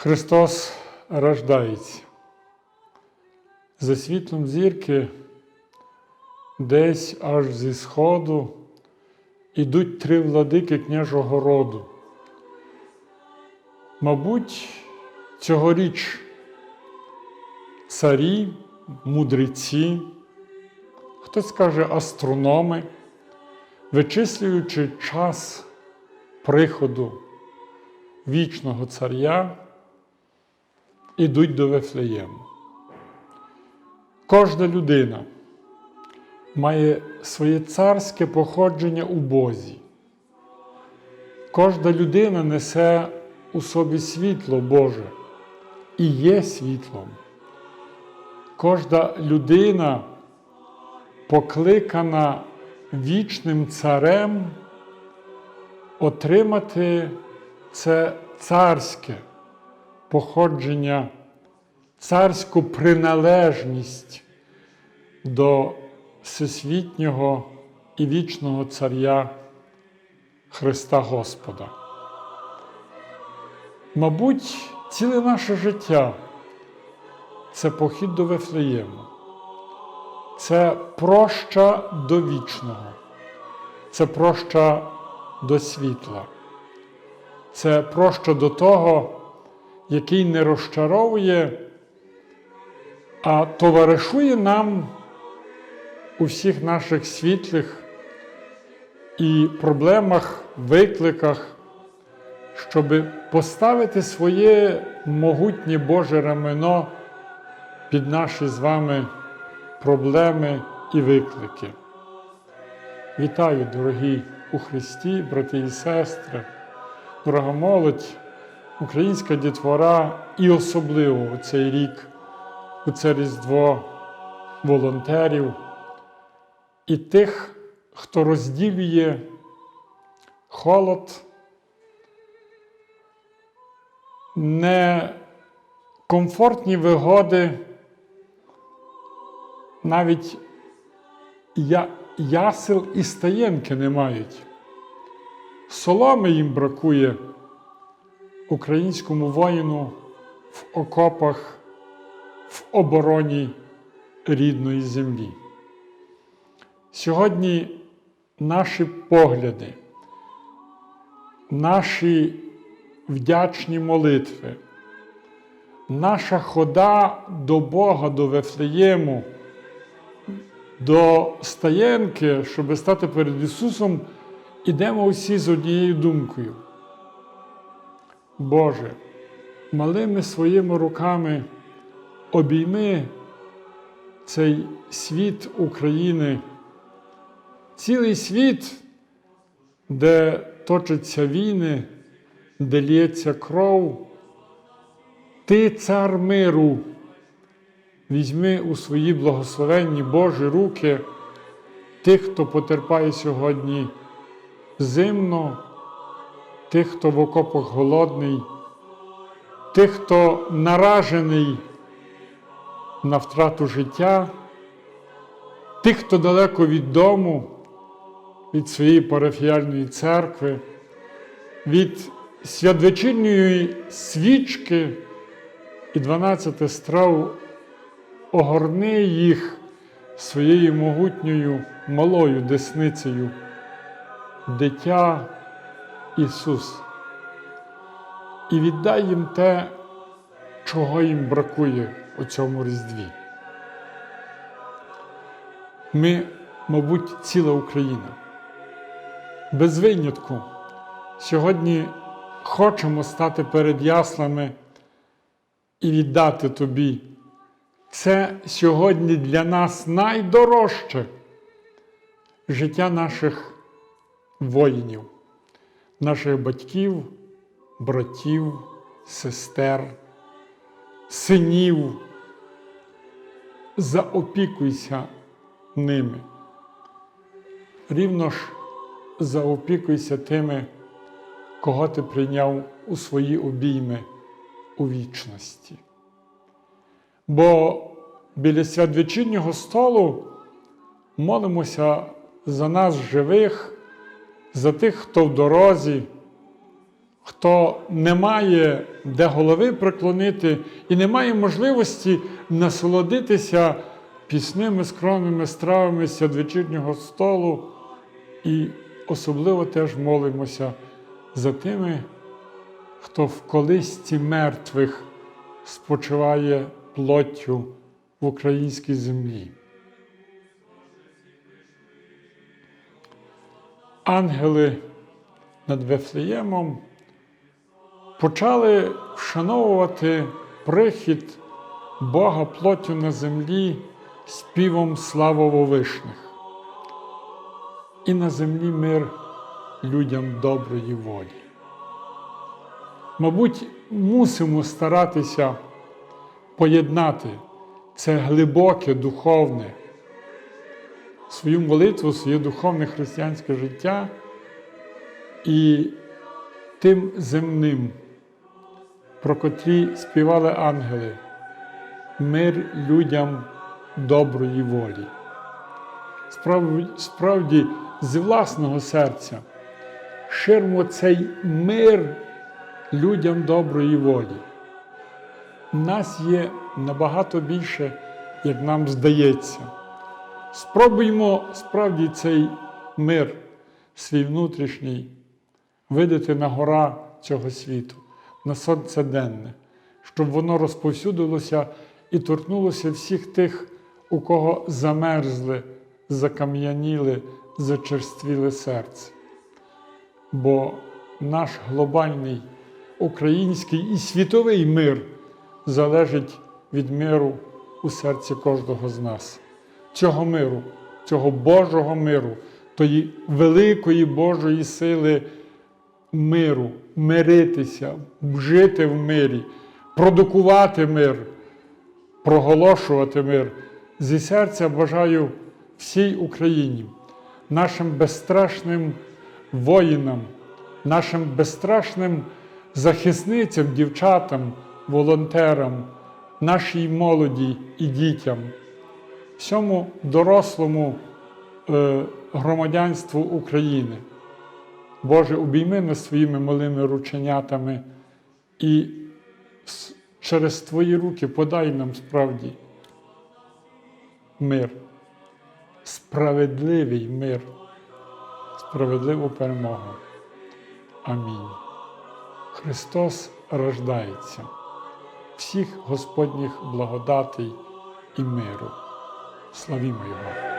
Христос рождається. За світлом зірки, десь аж зі сходу ідуть три владики княжого роду. Мабуть, цьогоріч царі, мудреці, хтось каже астрономи, вичислюючи час приходу вічного царя, ідуть до Вифлеєму. Кожна людина має своє царське походження у Бозі. Кожна людина несе у собі світло Боже і є світлом. Кожна людина покликана вічним царем отримати це царське походження, царську приналежність до всесвітнього і вічного Царя Христа Господа. Мабуть, ціле наше життя це похід до Вифлеєму, це проща до вічного, це проща до світла, це проща до того, який не розчаровує, а товаришує нам у всіх наших світлих і проблемах, викликах, щоб поставити своє могутнє Боже рамено під наші з вами проблеми і виклики. Вітаю, дорогі у Христі, брати і сестри, дорога молодь, українська дітвора і особливо у цей рік, у це Різдво волонтерів і тих, хто розділює холод, некомфортні вигоди, навіть я, ясел і стаєнки не мають. Соломи їм бракує українському воїну в окопах, в обороні рідної землі. Сьогодні наші погляди, наші вдячні молитви, наша хода до Бога, до Вифлеєму, до стаєнки, щоб стати перед Ісусом, ідемо усі з однією думкою. Боже, малими своїми руками обійми цей світ України, цілий світ, де точаться війни, де лється кров. Ти, цар миру, візьми у свої благословенні Божі руки тих, хто потерпає сьогодні зимно, тих, хто в окопах голодний, тих, хто наражений на втрату життя, тих, хто далеко від дому, від своєї парафіальної церкви, від святвечірньої свічки. І 12 страв огорни їх своєю могутньою малою десницею, дитя Ісус, і віддай їм те, чого їм бракує у цьому Різдві. Ми, мабуть, ціла Україна. Без винятку сьогодні хочемо стати перед яслами і віддати тобі. Це сьогодні для нас найдорожче життя наших воїнів, наших батьків, братів, сестер, синів. Заопікуйся ними. Рівно ж заопікуйся тими, кого ти прийняв у свої обійми у вічності. Бо біля святвечірнього столу молимося за нас живих, за тих, хто в дорозі, хто не має де голови приклонити і не має можливості насолодитися пісними скромними стравами святвечірнього столу, і особливо теж молимося за тими, хто в колисці мертвих спочиває плоттю в українській землі. Ангели над Вифлеємом почали вшановувати прихід Бога плоттю на землі співом славововишних. І на землі мир людям доброї волі. Мабуть, мусимо старатися поєднати це глибоке духовне, свою молитву, своє духовне християнське життя і тим земним, про котрі співали ангели, мир людям доброї волі. Справді, з власного серця ширмо цей мир людям доброї волі. Нас є набагато більше, як нам здається. Спробуймо справді цей мир, свій внутрішній, видати на гора цього світу, на сонце денне, щоб воно розповсюдилося і торкнулося всіх тих, у кого замерзли, закам'яніли, зачерствіли серце. Бо наш глобальний український і світовий мир залежить від миру у серці кожного з нас. Цього миру, цього Божого миру, тої великої Божої сили миру, миритися, жити в мирі, продукувати мир, проголошувати мир. Зі серця бажаю всій Україні, нашим безстрашним воїнам, нашим безстрашним захисницям, дівчатам, волонтерам, нашій молоді і дітям, всьому дорослому е, громадянству України. Боже, обійми нас своїми малими рученятами і через Твої руки подай нам справді мир, справедливий мир, справедливу перемогу. Амінь. Христос рождається, всіх Господніх благодатей і миру. Славімо Його!